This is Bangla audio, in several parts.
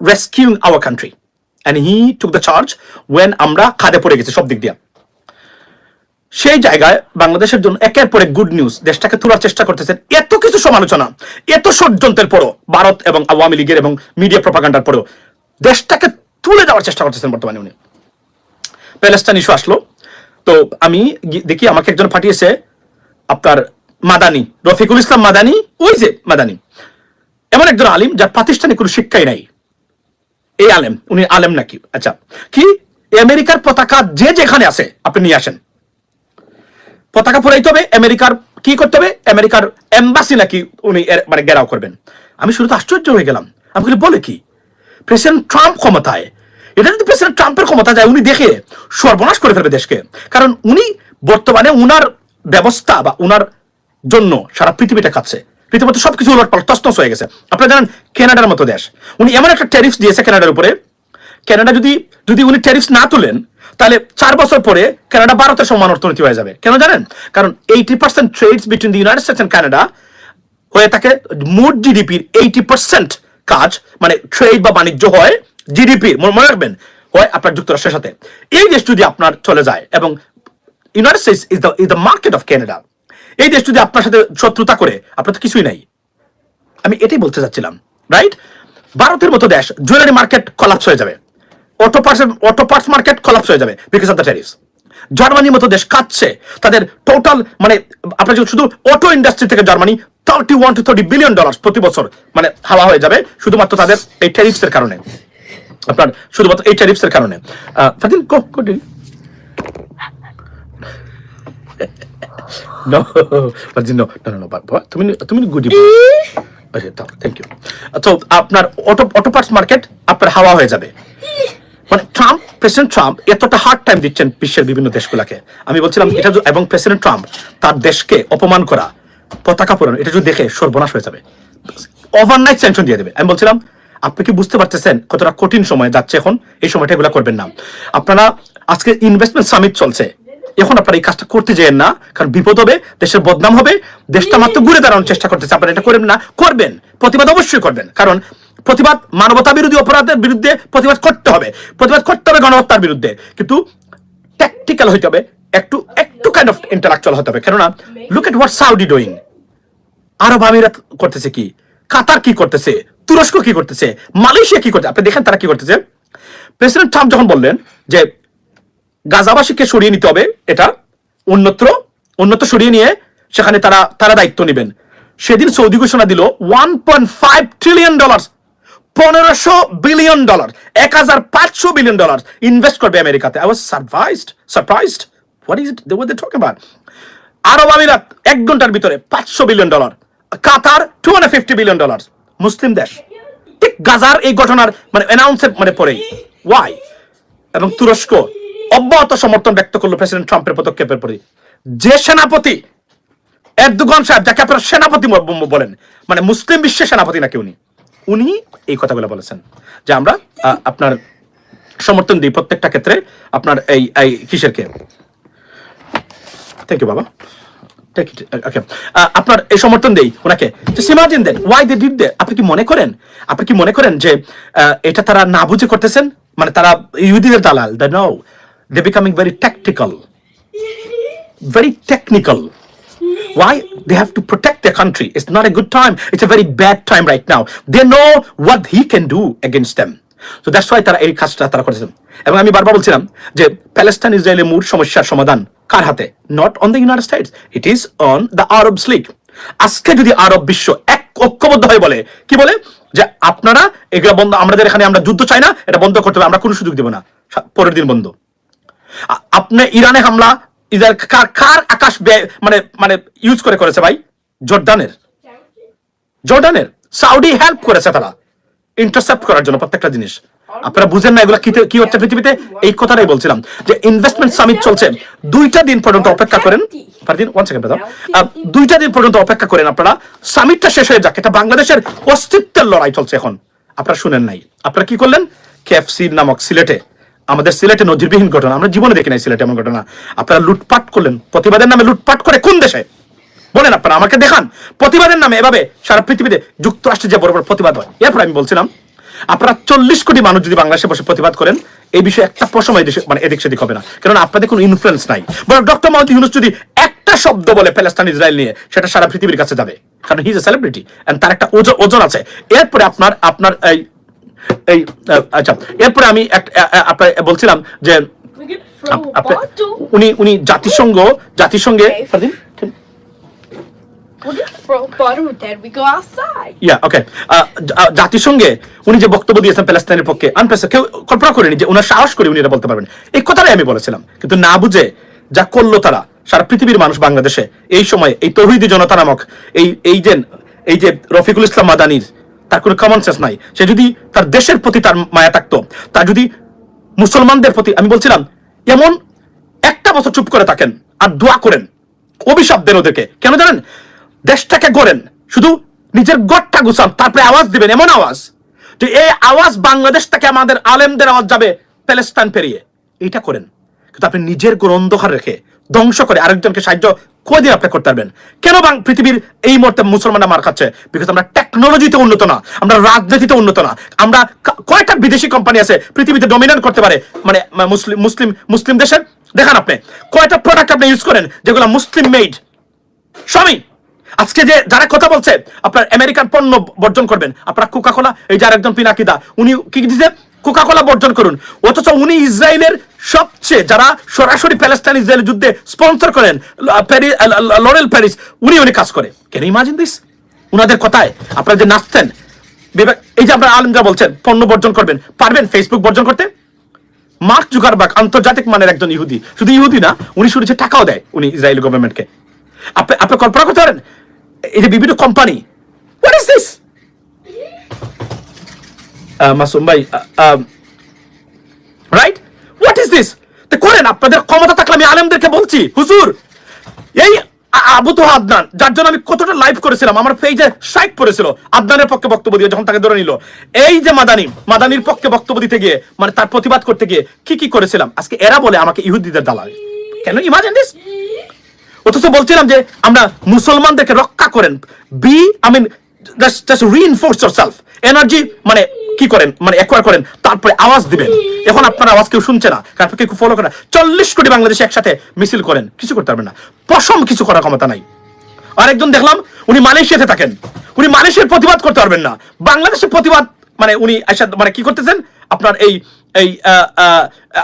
rescuing our country. And he took the charge when আমরা খাদে পড়ে গেছি, সব দিক দিয়ে। সেই জায়গায় বাংলাদেশের জন্য একের পরে গুড নিউজ দেশটাকে তোলার চেষ্টা করতেছেন। এত কিছু সমালোচনা, এত ষড়যন্ত্রের পরও ভারত এবং আওয়ামী লীগের এবং মিডিয়া প্রপাগান্ডার পরেও দেশটাকে তুলে দেওয়ার চেষ্টা করতেছেন বর্তমানে উনি। প্যালেস্টাইন ইস্যু আসলো। তো আমি দেখি আমাকে একজন পাঠিয়েছে আপনার মাদানি, রফিকুল ইসলাম মাদানি, ওই যে মাদানি। এমন একজন আলিম যার প্রাতিষ্ঠানিক কোনো শিক্ষাই নাই। এই আলেম উনি আলেম নাকি? আচ্ছা কি? আমেরিকার পতাকা যে যেখানে আছে আপনি নিয়ে আসেন। পতাকা ফুরাইতে হবে আমেরিকার কি করতে হবে? আমেরিকার এম্বাসি নাকি উনি মানে গেরাও করবেন। আমি শুরুতে আশ্চর্য হয়ে গেলাম। আমি বলি, কি? প্রেসিডেন্ট ট্রাম্প ক্ষমতায়। এটা যদি প্রেসিডেন্ট ট্রাম্পের ক্ষমতা যায় উনি দেখে সর্বনাশ করে ফেলবে দেশকে। কারণ উনি বর্তমানে উনার ব্যবস্থা বা উনার জন্য সারা পৃথিবীটা খাচ্ছে রীতিমতো সবকিছু উলট পালট তস্তস হয়ে গেছে। আপনারা জানেন, কানাডার মতো দেশ। উনি এমন একটা ট্যারিফ দিয়েছে কানাডার উপরে। কানাডা যদি যদি উনি ট্যারিফ না তুলেন, তাহলে চার বছর পরে কানাডা ভারতের সমান অর্থনীতি হয়ে যাবে। কেন জানেন? কারণ eighty percent trades between the United States and Canada হয়ে থাকে মোট জিডিপির এইটি পার্সেন্ট কাজ মানে ট্রেড বা বাণিজ্য হয় জিডিপির মনে রাখবেন, হয় আপনার যুক্তরাষ্ট্রের সাথে। এই দেশ যদি আপনার চলে যায় এবং United States is the is the market of Canada এই দেশ যদি আপনার সাথে শত্রুতা করে, আপনার তো কিছুই নাই। আমি এটাই বলতে চাচ্ছিলাম রাইট ভারতের মতো দেশ জুয়েলারি মার্কেট কলাপস হয়ে যাবে। Auto parts auto parts market collapse হয়ে যাবে বিকজ অফ দ্য ট্যারিফস জার্মানির মতো দেশ কাচ্ছে তাদের টোটাল মানে আপনার শুধু অটো ইন্ডাস্ট্রি থেকে Germany thirty one two thirty billion dollar প্রতি বছর মানে হাওয়া হয়ে যাবে, শুধুমাত্র তাদের এই ট্যারিফস এর কারণে। আপনার শুধুমাত্র এই ট্যারিফস এর কারণে। ফাতিন কো কো No, but no, no, no, no, but, but তুমি তুমি গুডি আচ্ছা তাও থ্যাংক ইউ তো আপনার অটো অটো পার্টস মার্কেট আপনার হাওয়া হয়ে যাবে। মানে ট্রাম্প প্রেসিডেন্ট ট্রাম্প এতটা হার্ড টাইম দিচ্ছেন বিশ্বের বিভিন্ন দেশগুলোকে। আমি বলছিলাম এটা এবং প্রেসিডেন্ট ট্রাম্প তার দেশকে অপমান করা পতাকা পরানো এটা যদি দেখে সর্বনাশ হয়ে যাবে। ওভারনাইট স্যাংশন দিয়ে দেবে। আমি বলছিলাম আপনি কি বুঝতে পারতেছেন কতটা কঠিন সময় যাচ্ছে এখন? এই সময়টা এগুলো করবেন না। আপনারা আজকে ইনভেস্টমেন্ট সামিট চলছে। এখন আপনারা এই কাজটা করতে যেন না কারণ বিপদ হবে দেশের বদনাম হবে দেশটা মাত্র ঘুরে দাঁড়ানোর চেষ্টা করতেছে। আপনারা এটা করবেন না করবেন। প্রতিবাদ অবশ্যই করবেন কারণ প্রতিবাদ মানবতা বিরোধী অপরাধের বিরুদ্ধে প্রতিবাদ করতে হবে। প্রতিবাদ করতে হবে গণহত্যার বিরুদ্ধে। কিন্তু ট্যাকটিক্যাল হইতে হবে একটু একটু কাইন্ড অফ ইন্টালেকচুয়াল হতে হবে। কেননা look at what Saudi doing আরব আমিরাত করতেছে কি? কাতার কি করতেছে? তুরস্ক কি করতেছে? মালয়েশিয়া কি করতেছে? আপনি দেখেন তারা কি করতেছে? প্রেসিডেন্ট ট্রাম্প যখন বললেন যে গাজাবাসীকে সরিয়ে নিতে হবে, এটা অন্যত্র অন্যত্র সরিয়ে নিয়ে সেখানে তারা তারা দায়িত্ব নেবেন। সেদিন সৌদি ঘোষণা দিল one point five trillion dollar পনেরোশো বিলিয়ন ডলার এক হাজার পাঁচশো বিলিয়ন ডলার ইনভেস্ট করবে আমেরিকাতে। I was surprised surprised what is it they were they talk about আরব আমিরাত এক ঘণ্টার ভিতরে পাঁচশো billion dollar Qatar two hundred fifty billion dollar মুসলিম দেশ। ঠিক গাজার এই ঘটনার মানে অ্যানাউন্সের মানে পরেই। ওয়াই এবং তুরস্ক অব্যাহত সমর্থন ব্যক্ত করল প্রেসিডেন্ট ট্রাম্পের পদক্ষেপের প্রতি। যে সেনাপতি, এরদোগান সাহেব, যাকে আপনারা সেনাপতি বলেন মানে মুসলিম বিশ্বের সেনাপতি নাকি উনি? উনি এই কথাগুলো বলেছেন, যে আমরা আপনার সমর্থন দিই প্রত্যেকটা ক্ষেত্রে, আপনার এই এই কিসেরকে থ্যাংক ইউ বাবা। আপনার এই সমর্থন দেই ওনাকে। Imagine that why they did that আপনি কি মনে করেন? আপনি কি মনে করেন যে এটা তারা না বুঝে করতেছেন? মানে তারা ইহুদিদের দালাল they know they becoming very tactical very technical. Why? They have to protect their country. It's not a good time. It's a very bad time right now. They know what he can do against them. So that's why তারা এই কাজটা তারা করেছেন এবং আমি বারবার বলছিলাম যে প্যালেস্টাইন ইসরায়েলের মূল সমস্যার সমাধান কার হাতে not on the United States it is on the Arab League আজকে যদি আরব বিশ্ব এক ঐক্যবদ্ধ হয়ে বলে, কি বলে যে আপনারা এগুলো বন্ধ, আমাদের এখানে আমরা যুদ্ধ চাই না, এটা বন্ধ করতে হবে, আমরা কোনো সুযোগ দেব না পরের দিন বন্ধ আপনি ইরানে হামলা, ইদার কার আকাশ মানে মানে ইউজ করে করেছে ভাই? জর্ডানের জর্ডানের সাউদি হেল্প করেছে তারা। ইন্টারসেপ্ট করার জন্য প্রত্যেকটা জিনিস। আপনারা বুঝেন না এগুলো কি হচ্ছে পৃথিবীতে? এই কথাটাই বলছিলাম। যে ইনভেস্টমেন্ট সামিট চলছে। দুইটা দিন পর্যন্ত অপেক্ষা করেন। পারদিন ওয়ান সেকেন্ড দুইটা দিন পর্যন্ত অপেক্ষা করেন আপনারা। সামিটটা শেষ হয়ে যাক। এটা বাংলাদেশের অস্তিত্বের লড়াই চলছে এখন। আপনারা শুনেন নাই। আপনারা কি করলেন? কেএফসি নামক সিলেটে আমাদের সিলেটে নজিরবিহীন ঘটনা, আমরা জীবনে দেখি নাই সিলেটে এমন ঘটনা। আপনারা লুটপাট করলেন, প্রতিবাদের নামে লুটপাট করে কোন দেশে? বলেন আপনারা, আমাকে দেখান। প্রতিবাদের নামে এভাবে সারা পৃথিবীতে যুক্তরাষ্ট্রে যে বড় বড় প্রতিবাদ হয়। এরপর আমি বলছিলাম, আপনারা চল্লিশ কোটি মানুষ যদি বাংলাদেশে বসে প্রতিবাদ করেন, এই বিষয়ে একটা পশম মানে এদিক সেদিক হবে না। কারণ আপনাদের কোনো ইনফ্লুয়েন্স নাই। বরং ডক্টর মোহাম্মদ ইউনুস যদি একটা শব্দ বলে প্যালেস্টাইন ইসরায়েল নিয়ে, সেটা সারা পৃথিবীর কাছে যাবে। কারণ he is a celebrity and তার একটা ওজন ওজন আছে। এরপরে আপনার আপনার এই আচ্ছা এরপরে আমি আপনার বলছিলাম যে. উনি উনি জাতিসংঘ জাতিসংঘে জাতিসংঘে উনি যে বক্তব্য দিয়েছেন প্যালেস্তাইনের পক্ষে আনপ্রেস কেউ কল্পনা করেনি যে ওনার সাহস করে উনি এটা বলতে পারবেন। এই কথাটাই আমি বলেছিলাম। কিন্তু না বুঝে যা করল তারা সারা পৃথিবীর মানুষ বাংলাদেশে এই সময় এই তৌহিদি জনতা নামক এই এই যে এই যে রফিকুল ইসলাম মাদানির তার কোনো কমন সেন্স নাই। সে যদি তার দেশের প্রতি তার মায়া থাকতো, তার যদি মুসলমানদের প্রতি, আমি বলছিলাম, এমন একটা বছর চুপ করে থাকেন আর দোয়া করেন, অভিশাপ দেন ওদেরকে। কেন জানেন? দেশটাকে গড়েন, শুধু নিজের গড়টা গুছান, তারপরে আওয়াজ দিবেন, এমন আওয়াজ যে এই আওয়াজ বাংলাদেশ থেকে আমাদের আলেমদের আওয়াজ যাবে, প্যালেস্তাইন পেরিয়ে। এইটা করেন। কিন্তু আপনি নিজের গোর অন্ধকার রেখে ধ্বংস করে আরেকজনকে সাহায্য কদিন আপনি করতে পারবেন। কেন বাং পৃথিবীর এই মুহূর্তে মুসলমানরা মার খাচ্ছে? বিকজ আমরা টেকনোলজিতে উন্নত না, আমরা রাজনীতিতে উন্নত না, আমরা কয়েকটা বিদেশি কোম্পানি আছে পৃথিবীতে ডমিনেট করতে পারে? মানে মুসলিম মুসলিম মুসলিম দেশের? দেখান আপনি, কয়টা প্রোডাক্ট আপনি ইউজ করেন যেগুলো মুসলিম মেড স্বামী, আজকে যে যারা কথা বলছে, আপনার আমেরিকান পণ্য বর্জন করবেন, আপনার কোকা এই যে আরেকজন পিনাকিদা, উনি কি দিছে? কোকা কোলা বর্জন করুন। অথচ উনি ইসরায়েলের সবচেয়ে যারা সরাসরি প্যালেস্তাইন ইসরায়েল যুদ্ধে স্পন্সর করেন লরেল প্যারিস, উনি উনি কাজ করে। কেন ইমাজিন দিস উনাদের কথায় আপনারা যে নাচতেন এই যে আপনারা আলমরা বলছেন, পণ্য বর্জন করবেন, পারবেন ফেসবুক বর্জন করতে? মার্ক জুকারবার্গ আন্তর্জাতিক মানের একজন ইহুদি। শুধু ইহুদি না, উনি শুনেছে টাকাও দেয় উনি ইসরায়েলি গভর্নমেন্টকে আপনি আপনি কল্পনা করতে পারেন, এই যে বিভিন্ন company what is this Masum ভাই রাইট হোয়াট ইজ দিস তো করেন আপনাদের ক্ষমতা থাকলে আমি আলেমদেরকে বলছি, হুজুর, এই আবু তো আদনান, যার জন্য আমি কতটা লাইভ করেছিলাম, আমার পেজে সাইট পড়েছিল, আদনানের পক্ষে বক্তব্য দিয়ে যখন তাকে ধরে নিল। এই যে মাদানি, মাদানির পক্ষে বক্তব্য দিতে গিয়ে মানে তার প্রতিবাদ করতে গিয়ে কি কি করেছিলাম? আজকে এরা বলে আমাকে ইহুদিদের দালাল। কেন ইমাজিন দিস অথচ বলছিলাম যে, আমরা মুসলমানদেরকে রক্ষা করেন be I mean just reinforce yourself energy মানে কি করেন? মানে অ্যাকোয়ার করেন, তারপরে আওয়াজ দিবেন। এখন আপনার আওয়াজ কেউ শুনছে না কারণ কেউ ফলো করে চল্লিশ কোটি বাংলাদেশে একসাথে মিছিল করেন, কিছু করতে পারবেন না। পশম কিছু করার ক্ষমতা নাই। আরেকজন দেখলাম, উনি মালয়েশিয়াতে থাকেন। উনি মালয়েশিয়ার প্রতিবাদ করতে পারবেন না। বাংলাদেশের প্রতিবাদ মানে উনি মানে কি করতেছেন? আপনার এই এই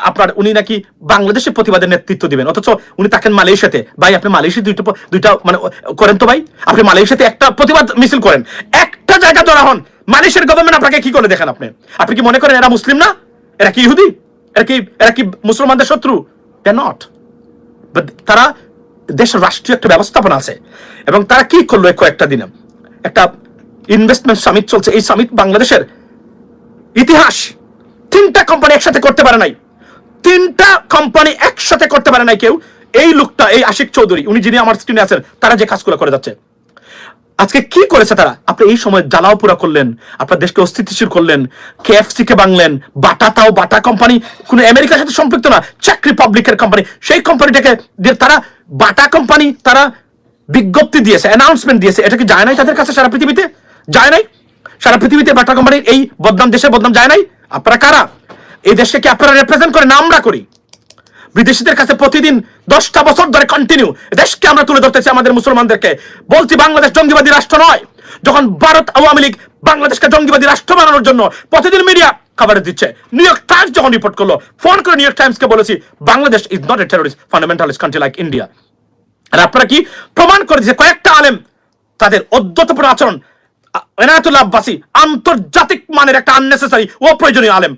আপনার উনি নাকি বাংলাদেশের প্রতিবাদের নেতৃত্ব দিবেন। অথচ উনি থাকেন মালয়েশিয়াতে। ভাই, আপনি মালয়েশিয়া দুইটা দুইটা মানে করেন তো ভাই। আপনি মালয়েশিয়াতে একটা প্রতিবাদ মিছিল করেন। একটা জায়গা ধরা হন, মালয়েশিয়ার গভর্নমেন্ট আপনাকে কি করে দেখেন আপনি? আপনি কি মনে করেন এরা মুসলিম না? এরা কি ইহুদি? এরা কি এরা কি মুসলমানদের শত্রু? নট তারা দেশের রাষ্ট্রীয় একটা ব্যবস্থাপনা আছে। এবং তারা কি করল কয়েকটা দিনে? একটা ইনভেস্টমেন্ট সামিট চলছে। এই সামিট বাংলাদেশের ইতিহাস তিনটা কোম্পানি একসাথে করতে পারে নাই। তিনটা কোম্পানি একসাথে করতে পারে নাই কেউ। এই লোকটা, এই আশিক চৌধুরী, উনি যিনি আমার স্ক্রিনে আছেন, তারা যে কাজগুলো করে যাচ্ছে। আজকে কি করেছে তারা? আপনি এই সময় জ্বালাও পুরা করলেন, আপনার দেশকে অস্থিতিশীল করলেন কেএফসি কে বাংলেন বাটা তাও বাটা কোম্পানি কোন আমেরিকার সাথে সম্পৃক্ত না চেক রিপাবলিকের কোম্পানি সেই কোম্পানিটাকে তারা বাটা কোম্পানি তারা বিজ্ঞপ্তি দিয়েছে অ্যানাউন্সমেন্ট দিয়েছে। এটা কি যায় নাই তাদের কাছে সারা পৃথিবীতে? যায় নাই? সারা পৃথিবীতে বাটা কোম্পানির এই বদনাম, দেশের বদনাম যায় নাই? আপনারা কারা? এই দেশকে কি আপনারা রিপ্রেজেন্ট করেন আমরা করি। বিদেশিদের কাছে প্রতিদিন দশটা বছর ধরে কন্টিনিউ দেশকে আমরা তুলে ধরতেছি আমাদের মুসলমানদেরকে। বলছি, বাংলাদেশ জঙ্গিবাদী রাষ্ট্র নয়। যখন ভারত আওয়ামী লীগ বাংলাদেশকে জঙ্গিবাদী রাষ্ট্র বানানোর জন্য প্রতিদিন মিডিয়া দিচ্ছে নিউ ইয়র্ক টাইমস যখন রিপোর্ট করল ফোন করে নিউ ইয়র্ক টাইমসকে বলেছি, Bangladesh is not a terrorist fundamentalist country like India আর আপনারা কি প্রমাণ করে দিয়েছে? কয়েকটা আলেম তাদের অদ্যতপূর্ণ আচরণ এনায়েতুল্লাহ আব্বাসী আন্তর্জাতিক মানের একটা আননেসেসারি ও প্রয়োজনীয় আলেম।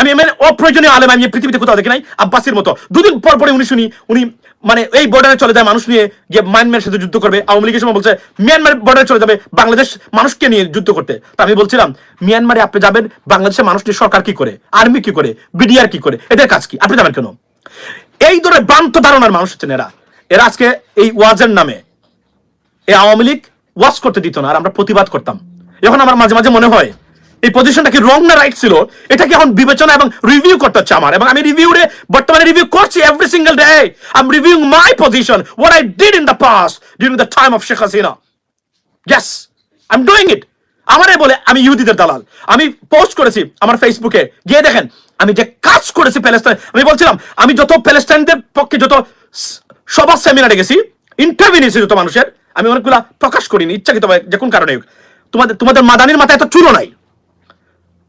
আমি এমন অপ্রয়োজনীয় আলেম, আমি পৃথিবীতে কোথাও দেখি নাই, আব্বাসির মতো। দুদিন পর পরে উনি শুনি, উনি মানে এই বর্ডারে চলে যায়, মানুষ নিয়ে গিয়ে মায়ানমারের সাথে যুদ্ধ করবে। আওয়ামী লীগের সময় বলছে মিয়ানমার বর্ডারে চলে যাবে, বাংলাদেশ মানুষকে নিয়ে যুদ্ধ করতে। তা আমি বলছিলাম মিয়ানমারে আপনি যাবেন, বাংলাদেশের মানুষ নিয়ে সরকার কি করে? আর্মি কি করে? বিডিআর কি করে? এদের কাজ কি? আপনি যাবেন কেন? এই ধরনের ভ্রান্ত ধারণার মানুষ হচ্ছেন এরা। এরা আজকে এই ওয়াজের নামে এই আওয়ামী লীগ ওয়াজ করতে দিত না, আর আমরা প্রতিবাদ করতাম। এখন আমার মাঝে মাঝে মনে হয় এই পজিশনটা কি রং না রাইট ছিল? এটা কি এখন বিবেচনা এবং রিভিউ করতে হচ্ছে আমার? এবং আমি রিভিউ রে, বর্তমানে রিভিউ করছি every single day I am reviewing my position what I did in the past during the time of Sheikh Hasina yes I am doing it আমারে বলে, আমি ইহুদিদের দালাল। আমি পোস্ট করেছি আমার ফেসবুকে গিয়ে দেখেন, আমি যে কাজ করেছি প্যালেস্টাইন আমি বলছিলাম, আমি যত প্যালেস্টাইনদের পক্ষে যত সভা সেমিনারে গেছি ইন্টারভিউ নিয়েছি যত মানুষের, আমি অনেকগুলা প্রকাশ করিনি ইচ্ছাকৃত যে কোন কারণে তোমাদের তোমাদের মাদানির মাথায় এত চুলো নাই।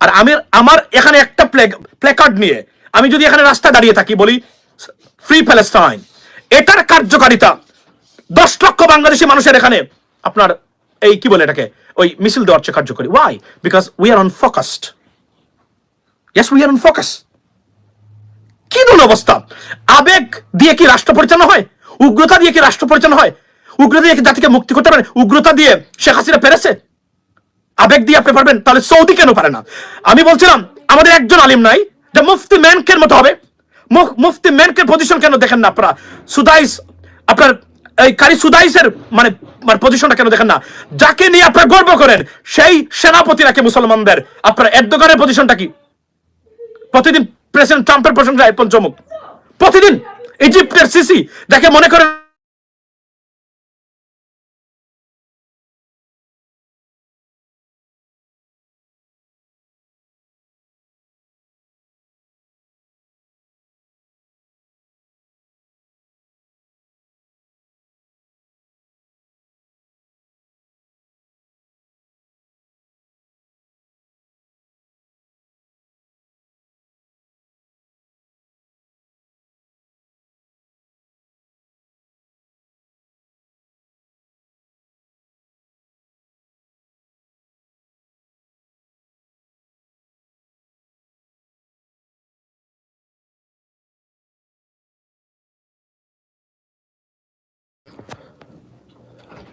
আর আমি আমার এখানে একটা প্লেকার্ড নিয়ে আমি যদি এখানে রাস্তা দাঁড়িয়ে থাকি, বলি ফ্রি প্যালেস্টাইন এটার কার্যকারিতা দশ লক্ষ বাংলাদেশি মানুষের এখানে আপনার এই, কি বলে এটাকে, ওই মিছিল দেওয়ার চেয়ে কার্যকরী। Why because we are on focused yes we are on focus কি ধরনের অবস্থা? আবেগ দিয়ে কি রাষ্ট্র পরিচালনা হয়? উগ্রতা দিয়ে কি রাষ্ট্র পরিচালনা হয়? উগ্রতা দিয়ে জাতিকে মুক্তি করতে পারে? উগ্রতা দিয়ে শেখ হাসিনা পেরেছে? আবেগ দিয়ে আপনি পারবেন, তাহলে সৌদি কেন পারে না? আমি বলছিলাম, আমাদের একজন আলিম নাই, যে মুফতি ম্যানকের মতো হবে। মুফতি ম্যানকের পজিশন কেন দেখেন না আপনারা? সুদাইস, আপনার এই কারি সুদাইসের মানে মানে পজিশনটা কেন দেখেন না? যাকে নিয়ে আপনারা গর্ব করেন, সেই সেনাপতি রাখে মুসলমানদের? আপনার এরদোগানের পজিশনটা কি? প্রতিদিন প্রেসিডেন্ট ট্রাম্পের প্রশংসায় পঞ্চমুখ প্রতিদিন, ইজিপ্টের সিসি দেখে মনে করেন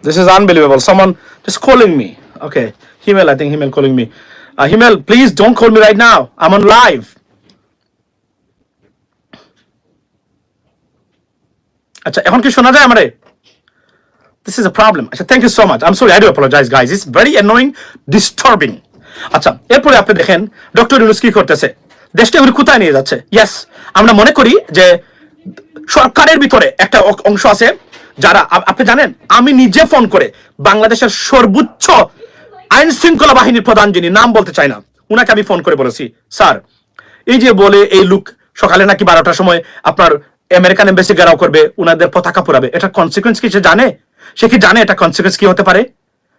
This is unbelievable. Someone just calling me. Okay. Himmel, I think Himmel calling me. Uh, Himmel, please don't call me right now. I'm on live. আচ্ছা এখন কি শোনা যায় আমারে দিস ইজ আ প্রবলেম আচ্ছা thank you so much I am sorry I do apologize guys it's very annoying disturbing আচ্ছা এরপরে আপনি দেখেন ডক্টর ইউনুস কি করতেছে দেশটা উনি কোথায় নিয়ে যাচ্ছে ইয়েস আমরা মনে করি যে সরকারের ভিতরে একটা অংশ আছে যারা আপনি জানেন, আমি নিজে ফোন করে বাংলাদেশের সর্বোচ্চ আইন শৃঙ্খলা বাহিনীর প্রধান যিনি, নাম বলতে চাই না, উনাকে আমি ফোন করে বলেছি, স্যার, এই যে বলে এই লুক সকালে নাকি বারোটার সময় আপনার আমেরিকান এম্বাসি ঘেরাও করবে, উনাদের পতাকা পোড়াবে এটা কনসিকুয়েন্স কি সে জানে? সে কি জানে এটা কনসিকুয়েন্স কি হতে পারে?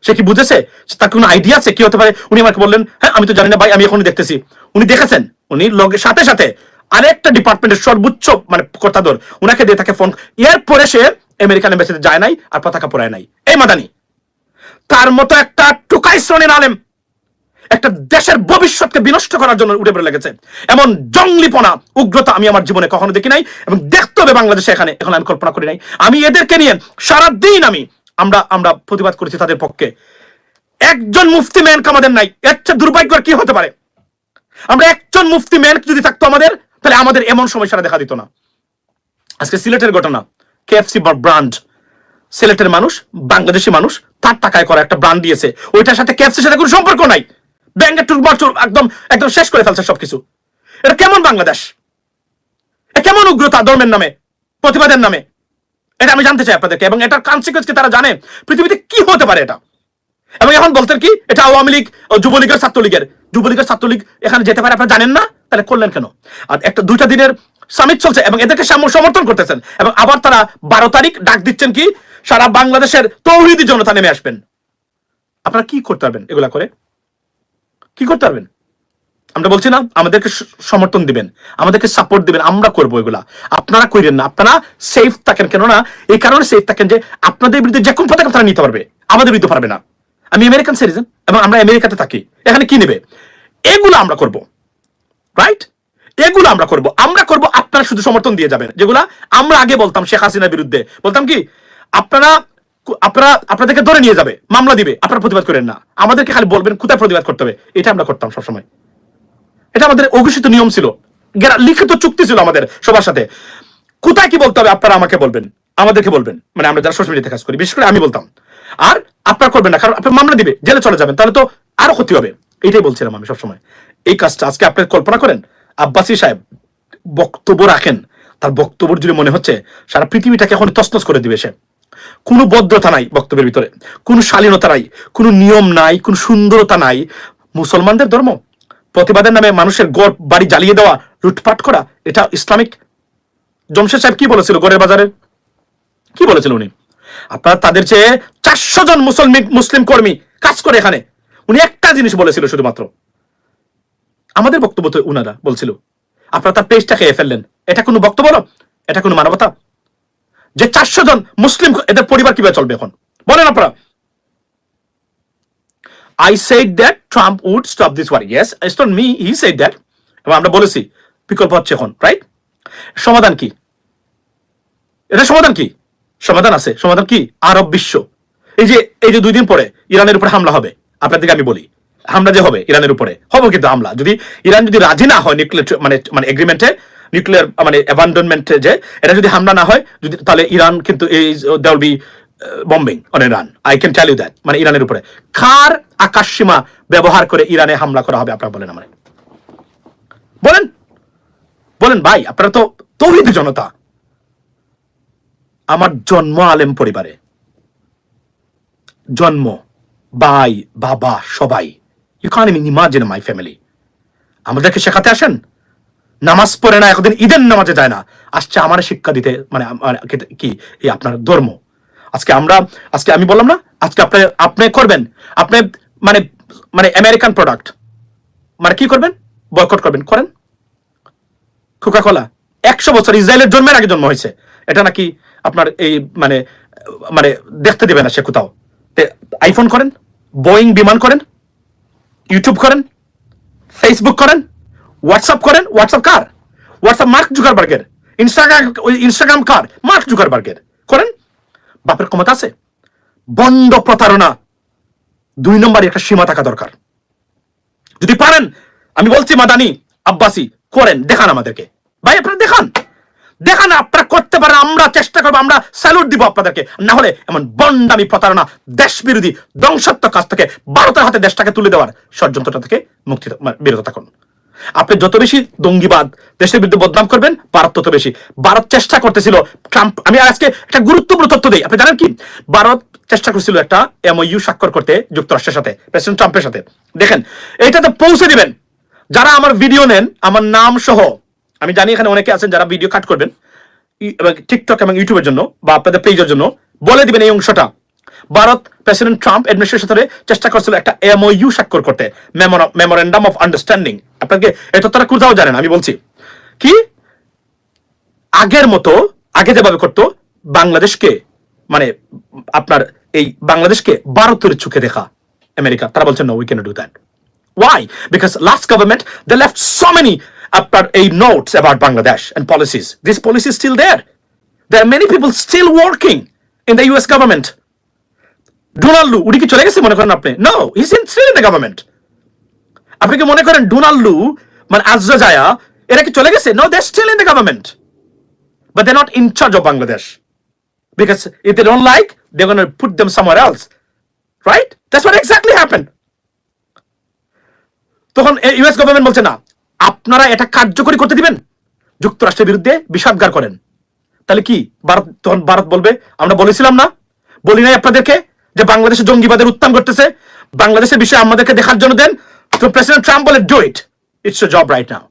সে কি বুঝেছে? তার কোনো আইডিয়া আছে কি হতে পারে? উনি আমাকে বললেন হ্যাঁ আমি তো জানি না ভাই, আমি এখনই দেখতেছি। উনি দেখেছেন, উনি লগে, সাথে সাথে আরেকটা ডিপার্টমেন্টের সর্বোচ্চ মানে কর্তাদর উনাকে দিয়ে তাকে ফোন, এরপরে সে আমেরিকান এম্বাসিতে যায় নাই আর পতাকা পোড়ায় নাই। এই মাদানি, তার মতো একটা টুকাই শ্রেণির আলেম একটা দেশের ভবিষ্যৎকে বিনষ্ট করার জন্য উঠে পড়ে লেগেছে। এমন জঙ্গলিপনা, উগ্রতা আমি আমার জীবনে কখনো দেখি নাই এবং দেখতে হবে বাংলাদেশে এখানে, এখন আমি কল্পনা করি নাই। আমি এদেরকে নিয়ে সারা দিন আমি, আমরা আমরা প্রতিবাদ করেছি তাদের পক্ষে। একজন মুফতি ম্যান আমাদের নাই, এর চেয়ে দুর্ভাগ্য কি হতে পারে? আমরা একজন মুফতি ম্যান যদি থাকতো আমাদের, তাহলে আমাদের এমন সমস্যাটা দেখা দিত না। আজকে সিলেটের ঘটনা। কেএফসি ব্রান্ড সিলেটের মানুষ, বাংলাদেশি মানুষ, তার টাকায় করা একটা ব্রান্ড দিয়েছে। ওইটার সাথে ক্যাপসির সাথে কোনো সম্পর্ক নাই। ব্যাংকের টুকবার একদম একদম শেষ করে ফেলছে সবকিছু। এটা কেমন বাংলাদেশ? কেমন উগ্রতা ধর্মের নামে, প্রতিবাদের নামে? এটা আমি জানতে চাই আপনাদেরকে, এবং এটার কনসিকুয়েন্স কি তারা জানে? পৃথিবীতে কি হতে পারে এটা? এবং এখন বলতেন কি, এটা আওয়ামী লীগ যুবলীগের ছাত্রলীগের, যুবলীগের ছাত্রলীগ এখানে যেতে পারে, আপনারা জানেন না? তাহলে করলেন কেন? আর একটা দুইটা দিনের সামিট চলছে এবং এদেরকে সমর্থন করতেছেন। এবং আবার তারা বারো তারিখ ডাক দিচ্ছেন কি, সারা বাংলাদেশের তৌহিদি জনতা নেমে আসবেন। আপনারা কি করতে পারবেন এগুলা করে? কি করতে পারবেন? আমরা বলছি না, আমাদেরকে সমর্থন দিবেন, আমাদেরকে সাপোর্ট দিবেন, আমরা করব এগুলা। আপনারা করেন না, আপনারা সেফ থাকেন, কেননা এই কারণে সেফ থাকেন যে আপনাদের বিরুদ্ধে যে কোন পদক্ষেপ তারা নিতে পারবে, আমাদের বিরুদ্ধে পারবে না। আমি আমেরিকান সিটিজেন এবং আমরা আমেরিকাতে থাকি, এখানে কি নেবে? এগুলো আমরা করব রাইট এগুলো আমরা করব। আমরা করব, আপনারা শুধু সমর্থন দিয়ে যাবেন। যেগুলা আমরা আগে বলতাম শেখ হাসিনার বিরুদ্ধে। বলতাম কি, আপনারা আপনারা আপনাদেরকে ধরে নিয়ে যাবে, মামলা দিবে, আপনারা প্রতিবাদ করেন না। আমাদেরকে খালি বলবেন কোথায় প্রতিবাদ করতে হবে, এটা আমরা করতাম সবসময়। এটা আমাদের অঘোষিত নিয়ম ছিল। লিখিত চুক্তি ছিল আমাদের সবার সাথে। কোথায় কি বলতে হবে আপনারা আমাকে বলবেন, আমাদেরকে বলবেন। মানে আমরা যারা সোশ্যাল মিডিয়াতে কাজ করি, বিশেষ করে আমি বলতাম। আর আপনারা করবেন না, কারণ আপনার মামলা দিবে, জেলে চলে যাবেন, তাহলে তো আরও ক্ষতি হবে। এটাই বলছিলাম আমি সবসময়। এই কাজটা আজকে আপনি কল্পনা করেন? আব্বাসি সাহেব বক্তব্য রাখেন, তার বক্তব্য যদি মনে হচ্ছে সারা পৃথিবীটাকে এখন তসনস করে দিবে সে। কোনো বদ্ধতা নাই বক্তব্যের ভিতরে, কোনো শালীনতা নাই, কোনো নিয়ম নাই, কোনো সুন্দরতা নাই। মুসলমানদের ধর্ম, প্রতিবাদের নামে মানুষের গড় বাড়ি জ্বালিয়ে দেওয়া, লুটপাট করা, এটা ইসলামিক। জমশেদ সাহেব কি বলেছিল গড়ের বাজারে? কি বলেছিল উনি? আপনারা তাদের চেয়ে চারশো জন মুসলমান মুসলিম কর্মী কাজ করে এখানে। উনি একটা জিনিস বলেছিল শুধুমাত্র আমাদের বক্তব্য তো উনারা বলছিল। আপনারা তার পেজটা খেয়ে ফেললেন। এটা কোনো বক্তব্য না এটা কোনো মানবতা? যে চারশো জন মুসলিম এদের পরিবার কীভাবে চলবে এখন? বলেন আপনারা। I said that Trump would stop this war yes it's not me he said that এবং আমরা বলেছি, বিকল্প হচ্ছে এখন রাইট সমাধান কি? এটা সমাধান কি? সমাধান আছে। সমাধান কি? আরব বিশ্ব। এই যে এই যে দুই দিন পরে ইরানের উপরে হামলা হবে। আপনাদেরকে আমি বলি হামলা যে হবে ইরানের উপরে, হবে কিন্তু হামলা। যদি ইরান যদি রাজি না হয় নিউক্লিয়ার মানে মানে এগ্রিমেন্টে নিউক্লিয়ার মানে অ্যাবান্ডনমেন্টে যে, এটা যদি হামলা না হয়, যদি তাহলে ইরান কিন্তু এই they'll be bombing on Iran I can tell you that মানে ইরানের উপরে। কার আকাশ সীমা ব্যবহার করে ইরানে হামলা করা হবে, আপনারা বলেন আমার বলেন। বলেন ভাই, আপনারা তো তৌহিদ জনতা। আমার জন্ম আলেম পরিবারে। জন্ম, ভাই, বাবা, সবাই। You can imagine my family আমাদেরকে শেখাতে আসেন? নামাজ পড়ে না একদিন ঈদের নামাজে যায় না। আসছে আমার শিক্ষা দিতে মানে কি- এই আপনার ধর্ম। আজকে আমরা, আজকে আমি বললাম না, আজকে আপনি আপনি করবেন। আপনি মানে মানে আমেরিকান প্রোডাক্ট মানে কি করবেন? বয়কট করবেন। করেন। কোকা কোলা একশো বছর ইসরায়েলের জন্মের আগে জন্ম হয়েছে। এটা নাকি আপনার এই মানে মানে দেখতে দেবে না সে কোথাও। আইফোন করেন বোয়িং বিমান করেন। ইউটিউব করেন ফেসবুক করেন হোয়াটসঅ্যাপ করেন হোয়াটসঅ্যাপ কার? হোয়াটসঅ্যাপ মার্ক জুকারবার্গের ইনস্টাগ্রাম ইনস্টাগ্রাম কার? মার্ক জুকারবার্গের করেন? বাপের ক্ষমতা আছে। বন্ড প্রতারণা। দুই নম্বরে একটা সীমা থাকা দরকার। যদি পারেন, আমি বলছি মাদানি, আব্বাসি, করেন, দেখান আমাদেরকে। ভাই, আপনারা দেখান। দেখান আপনারা করতে পারেন, আমরা চেষ্টা করব, আমরা স্যালুট দিব আপনাদেরকে। না হলে এমন বন্ডামি প্রতারণা দেশ বিরোধী ধ্বংসাত্মক কাজ থেকে ভারতের হাতে দেশটাকে তুলে দেওয়ার ষড়যন্ত্রটা থেকে মুক্তি বিরত থাকুন। আপনি যত বেশি দঙ্গিবাদ, দেশের বিরুদ্ধে বদনাম করবেন, ভারত তত বেশি। ভারত চেষ্টা করতেছিল ট্রাম্প আমি আজকে একটা গুরুত্বপূর্ণ তথ্য দিই। আপনি জানেন কি? ভারত চেষ্টা করছিল একটা এমওইউ স্বাক্ষর করতে যুক্তরাষ্ট্রের সাথে, প্রেসিডেন্ট ট্রাম্পের সাথে। দেখেন, এইটাতে পৌঁছে দিবেন। যারা আমার ভিডিও নেন, আমার নাম সহ আমি জানি এখানে অনেকে আছেন যারা ভিডিও কাট করবেন টিকটক এবং ইউটিউবের জন্য বা আপনাদের পেজের জন্য। বলে দিবেন এই অংশটা। ভারত প্রেসিডেন্ট ট্রাম্প অ্যাডমিনিস্ট্রেশন সাথে চেষ্টা করছিল একটা এমওইউ স্বাক্ষর করতে মেমোরেন্ডাম অফ আন্ডারস্ট্যান্ডিং আপনাকে এত তারা কোথাও জানেন আমি বলছি। কি? আগের মতো, আগে যেভাবে করতো, বাংলাদেশকে মানে আপনার এই বাংলাদেশকে ভারতের চোখে দেখা, আমেরিকা। তারা বলছেন no we can do that why Because last government, they left so many a notes about Bangladesh and policies. This policy is still there. There are many people still working in the US government. Donald উনি কি চলে গেছে মনে করেন আপনি? No is in still in the government আপনি কি মনে করেন ডোনাল্ড মানে আজরা জায়া এরা কি চলে গেছে? No they still in the government but they not in charge of Bangladesh because if they don't like they gonna put them somewhere else right that's what exactly happened তখন ইউএস গভর্নমেন্ট বলছে না আপনারা এটা কার্যকরী করতে দিবেন? যুক্তরাষ্ট্রের বিরুদ্ধে বিষাদগার করেন। তাহলে কি? ভারত তখন ভারত বলবে, আমরা বলেছিলাম না? বলি নাই আপনাদেরকে যে বাংলাদেশে জঙ্গিবাদের উত্থান করতেছে বাংলাদেশের বিষয়ে আমাদেরকে দেখার জন্য দেন। তো প্রেসিডেন্ট ট্রাম্প বলে do it its job right now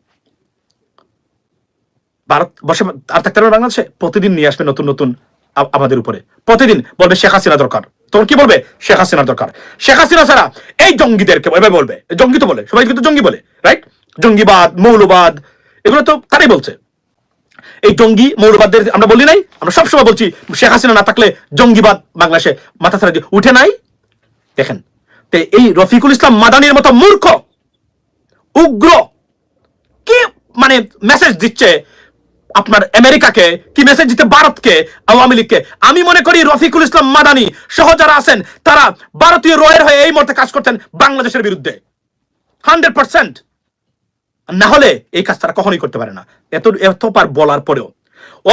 Bharat বসে আর থাকতে পারবে বাংলাদেশে? প্রতিদিন নিয়ে আসবে নতুন নতুন আমাদের উপরে। প্রতিদিন বলবে, শেখ হাসিনা দরকার। তখন কি বলবে? শেখ হাসিনা দরকার। শেখ হাসিনা ছাড়া এই জঙ্গিদেরকে এভাবে বলবে। জঙ্গি তো বলে সবাই কিন্তু জঙ্গি বলে রাইট জঙ্গিবাদ, মৌলবাদ, এগুলো তো তারাই বলছে। এই জঙ্গি, মৌলবাদদের আমরা বলি নাই, আমরা সবসময় বলছি, শেখ হাসিনা না থাকলে জঙ্গিবাদ বাংলাদেশে মাথা ছাড়া উঠে নাই। দেখেন, তে এই রফিকুল ইসলাম মাদানির মতো মূর্খ, উগ্র, কি মানে মেসেজ দিচ্ছে আপনার আমেরিকাকে, কি মেসেজ দিতে ভারতকে, আওয়ামী লীগকে? আমি মনে করি রফিকুল ইসলাম মাদানি সহ যারা আছেন, তারা ভারতীয় রয়ের হয়ে এই মুহূর্তে কাজ করতেন বাংলাদেশের বিরুদ্ধে। Hundred percent. না হলে এই কাজ তারা কখনোই করতে পারে না। এত এতবার বলার পরেও।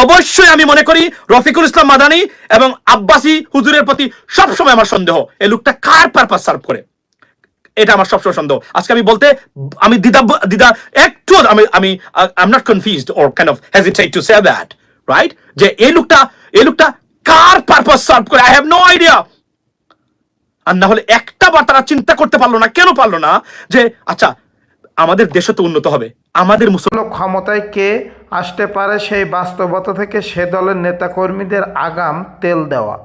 অবশ্যই আমি মনে করি রফিকুল ইসলাম মাদানি এবং আব্বাসি হুজুরের প্রতি সবসময় আমার সন্দেহ, এই লোকটা কার পারপাস সার্ভ করে? এটা আমার সবসময় সন্দেহ। আজকে আমি বলতে, আমি দ্বিধা দ্বিধা একটু আমি আমি I am not confused or kind of hesitate to say that right যে এই লোকটা এই লোকটা কার পারপাস সার্ভ করে? আই হ্যাভ নো আইডিয়া আর না হলে একটা বার তারা চিন্তা করতে পারল না, কেন পারল না? যে আচ্ছা আমাদের দেশও তো উন্নত হবে। আমাদের মুসলমান ক্ষমতায় কে আসতে পারে সেই বাস্তবতা থেকে সে দলের নেতাকর্মীদের আগাম তেল দেওয়া।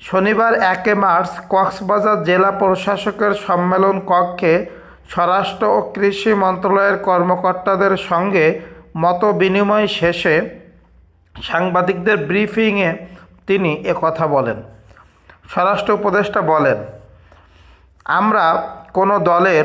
শনিবার একে মার্চ কক্সবাজার জেলা প্রশাসকের সম্মেলন কক্ষে স্বরাষ্ট্র ও কৃষি মন্ত্রণালয়ের কর্মকর্তাদের সঙ্গে মত বিনিময় শেষে সাংবাদিকদের ব্রিফিংয়ে তিনি কথা বলেন। স্বরাষ্ট্র উপদেষ্টা বলেন, আমরা কোনো দলের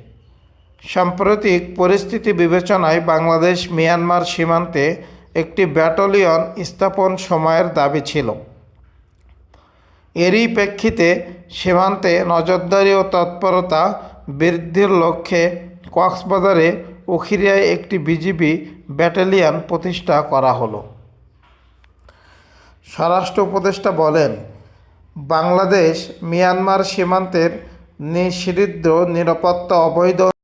সাম্প্রতিক পরিস্থিতি বিবেচনায় বাংলাদেশ মিয়ানমার সীমান্তে একটি ব্যাটালিয়ন স্থাপন সময়ের দাবি ছিল। এরই প্রেক্ষিতে সীমান্তে নজরদারি ও তৎপরতা বৃদ্ধির লক্ষ্যে কক্সবাজারে উখিরিয়ায় একটি বিজিবি ব্যাটালিয়ন প্রতিষ্ঠা করা হলো। স্বরাষ্ট্র উপদেষ্টা বলেন, বাংলাদেশ মিয়ানমার সীমান্তের নিষিদ্ধ নিরাপত্তা অবৈধ